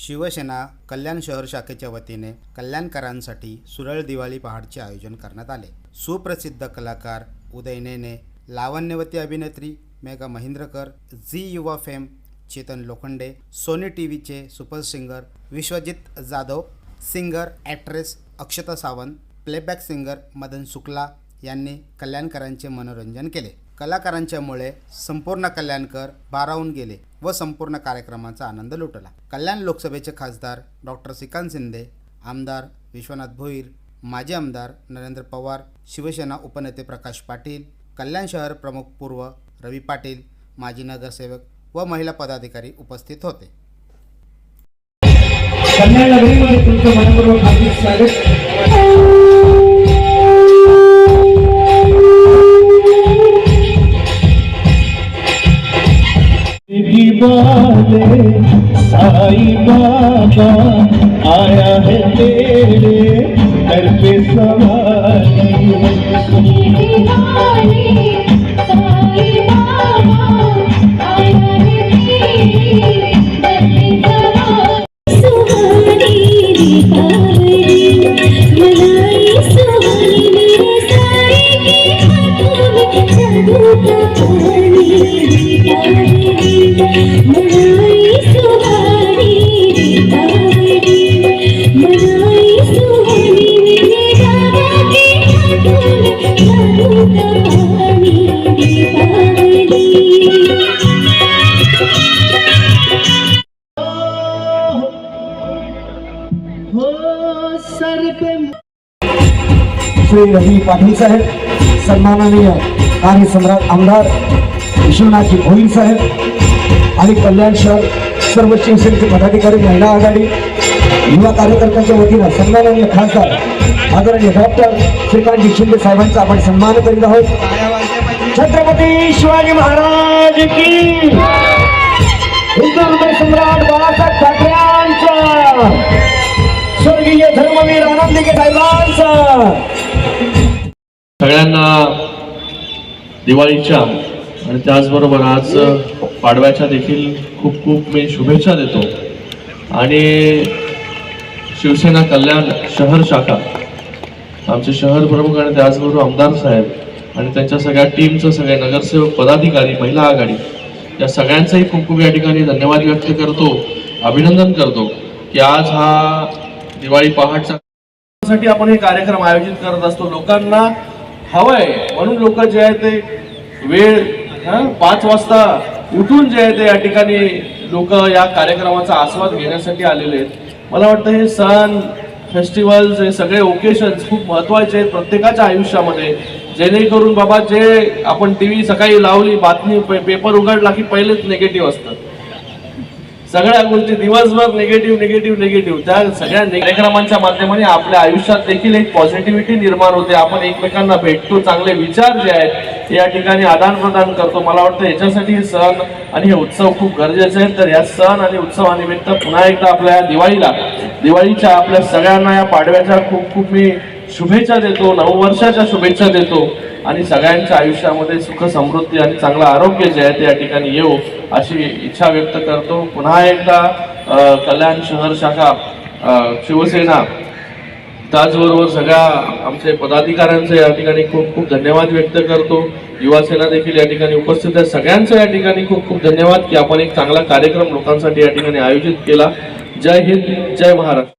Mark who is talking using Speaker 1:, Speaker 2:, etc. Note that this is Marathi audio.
Speaker 1: शिवसेना कल्याण शहर शाखेच्या वतीने कल्याणकरांसाठी सुरळ दिवाळी पहाडचे आयोजन करण्यात आले. सुप्रसिद्ध कलाकार उदय नेने लावण्यवती अभिनेत्री Megha Mahindrakar Zee Yuva fame Chetan Lokhande Sony T व्हीचे super singer Vishwajit Jadhav singer actress Akshata Sawant playback singer Madan Shukla यांनी कल्याणकरांचे मनोरंजन केले. कलाकारांच्यामुळे संपूर्ण कल्याणकर भारावून गेले व संपूर्ण कार्यक्रमाचा आनंद लुटला. कल्याण लोकसभेचे खासदार डॉक्टर श्रीकांत शिंदे आमदार विश्वनाथ भोईर माजी आमदार नरेंद्र पवार शिवसेना उपनेते प्रकाश पाटील कल्याण शहर प्रमुख पूर्व रवी पाटील माजी नगरसेवक व महिला पदाधिकारी उपस्थित होते.
Speaker 2: कल्याण नगरीमध्ये तुमचं मनपूर्वक हार्दिक स्वागत.
Speaker 3: भी साई बाबा आया है तेरे घर पे सवारी।
Speaker 2: श्री रवी पाटील साहेब सन्माननीय कार्यसम्राट आमदार विश्वनाथजी भोईर साहेब आणि कल्याण शहर सर्व शिवसेनेचे पदाधिकारी महिला आघाडी युवा कार्यकर्त्यांच्या वतीनं सन्माननीय खासदार आदरणीय डॉक्टर श्रीकांतजी शिंदे साहेबांचा आपण सन्मान करीत आहोत. छत्रपती शिवाजी महाराज की हिंदू सम्राट बाळासाहेब ठाकरेंचा स्वर्गीय धर्मवीर आनंदीके साहेबांचा
Speaker 4: सगळ्यांना दिवाळीच्या आणि त्याचबरोबर आज पाडव्याच्या देखील खूप खूप मी शुभेच्छा देतो. आणि शिवसेना कल्याण शहर शाखा आमचे शहर प्रमुख आणि त्याचबरोबर आमदार साहेब आणि त्यांच्या सगळ्या टीमचं सगळे नगरसेवक पदाधिकारी महिला आघाडी या सगळ्यांचाही खूप खूप या ठिकाणी धन्यवाद व्यक्त करतो अभिनंदन करतो की आज हा दिवाळी पहाटचा साठी आपण हे कार्यक्रम आयोजित करत असतो. लोकांना हवंय म्हणून लोक जे आहे ते वेळ पाच वाजता उठून जे आहे ते या ठिकाणी लोक या कार्यक्रमाचा आस्वाद घेण्यासाठी आलेले आहेत. मला वाटतं हे सण फेस्टिवल्स हे सगळे ओकेशन्स खूप महत्त्वाचे आहेत प्रत्येकाच्या आयुष्यामध्ये. जेणेकरून बाबा जे आपण टी व्ही सकाळी लावली बातमी पेपर उघडला की पहिलेच निगेटिव्ह असतात. सगळ्या गोष्टी दिवसभर निगेटिव्ह निगेटिव्ह निगेटिव्ह त्या सगळ्या कार्यक्रमांच्या माध्यमाने आपल्या आयुष्यात देखील एक पॉझिटिव्हिटी निर्माण होते. आपण एकमेकांना भेटतो चांगले विचार जे आहेत ते या ठिकाणी आदान प्रदान करतो. मला वाटतं याच्यासाठी हे सण आणि हे उत्सव खूप गरजेचे आहेत. तर या सण आणि उत्सवानिमित्त पुन्हा एकदा आपल्या या दिवाळीला दिवाळीच्या आपल्या सगळ्यांना या पाडव्याच्या खूप खूप मी शुभेच्छा देतो नववर्षाच्या शुभेच्छा देतो. आणि सगळ्यांच्या आयुष्यामध्ये सुख समृद्धी आणि चांगलं आरोग्य जे आहे ते या ठिकाणी येऊ अशी इच्छा व्यक्त करतो. पुन्हा एकदा कल्याण शहर शाखा शिवसेना त्याचबरोबर सगळ्या आमचे पदाधिकाऱ्यांचे या ठिकाणी खूप खूप धन्यवाद व्यक्त करतो. युवासेना देखील या ठिकाणी उपस्थित आहे. सगळ्यांचं या ठिकाणी खूप खूप धन्यवाद की आपण एक चांगला कार्यक्रम लोकांसाठी या ठिकाणी आयोजित केला. जय हिंद जय महाराष्ट्र.